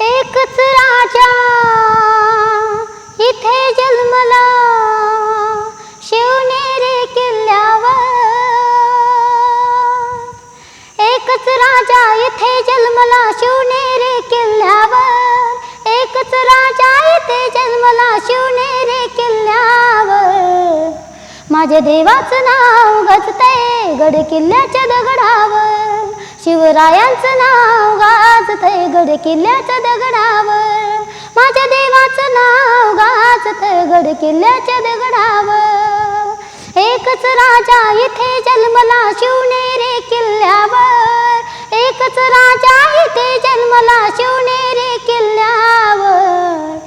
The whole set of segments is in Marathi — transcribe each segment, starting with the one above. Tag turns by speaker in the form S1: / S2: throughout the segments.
S1: एकच राजा इथे जन्मला. शिवनेरी किल्ल्यावर. एकच राजा इथे जन्मला. शिवनेरी किल्ल्यावर. एकच राजा इथे जन्मला. शिवनेरी किल्ल्यावर. माझ्या देवाचं नाव गजते गड किल्ल्याच्या दगडावर. शिवरायांचं नाव गाजतय गड किल्ल्याच्या दगडावर. माझ्या देवाचं नाव गाजतय गड किल्ल्याच्या दगडावर. एकच राजा इथे जन्मला शिवनेरी किल्ल्यावर. एकच राजा इथे जन्मला शिवनेरी किल्ल्यावर.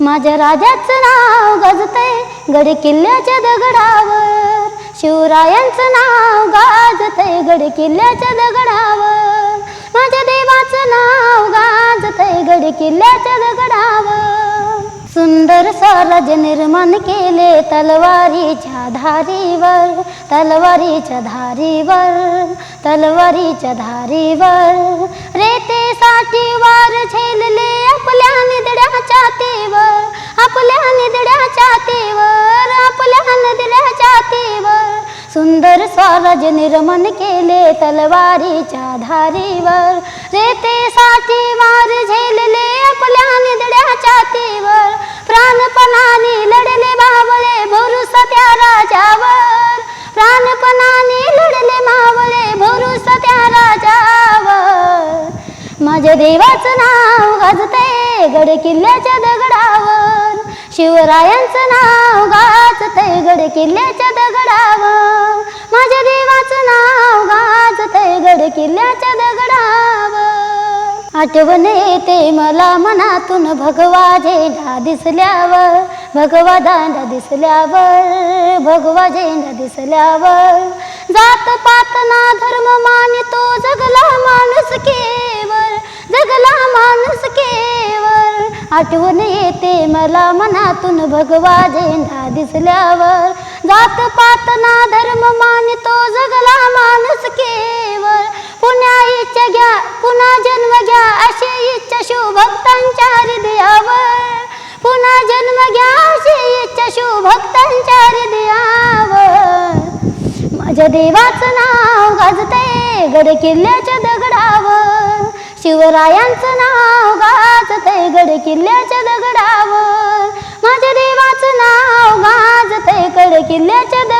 S1: माझ्या राजाचं नाव गाजतय गड किल्ल्याच्या दगडावर. शिवरायांचं नाव गाजतय गड किल्ल्याच्या दगडावर. माझ्या देवाचं नाव गाजतय गड किल्ल्याच्या दगडावर. सुंदर स्वराज्य निर्माण केले तलवारीच्या धारीवर तलवारीच्या धारीवर तलवारीच्या धारीवर. रेतेसाठी वार झेलले आपल्या निदड्याच्या तेवर. सुंदर स्वराज निर्माण केले तलवारीच्या धारीवर. रेतेसाठी वार झेलले आपल्या निदड्या छातीवर प्राणपणाने लढले बावळे भरुस त्या राजावर. प्राणपणाने लढले मावळे भरुस त्या राजावर. माझ्या देवाचं नाव गाजते गड किल्ल्याच्या दगडावर. शिवरायांचं नाव गाजते गड किल्ल्याच्या दगडावर. माझ्या देवाचं नाव गाजतय गड किल्ल्याच्या दगडावर. आठवण येते मला मनातून भगवा झेंडा दिसल्यावर भगवा दांडा दिसल्यावर भगवा झेंडा दिसल्यावर. जात पात ना धर्म मानितो जगला माणूस केवर जगला माणूस केवर आठवण येते मला मनातून भगवा झेंडा दिसल्यावर जात पात ना धर्म मानितो जगला माणूस केवळ. पुन्हा इच्छा घ्या पुन्हा जन्म घ्या अशी इच्छा शिवभक्तांच्या हृदयावर. पुन्हा जन्म घ्या अशी इच्छा शिवभक्तांच्या हृदयावर. माझ्या देवाचं नाव गाजते गड किल्ल्याच्या दगडावर. शिवरायांचं नाव गाजते गड किल्ल्याच्या दगडावर. माझ्या देवाचं नाव गाजतय गड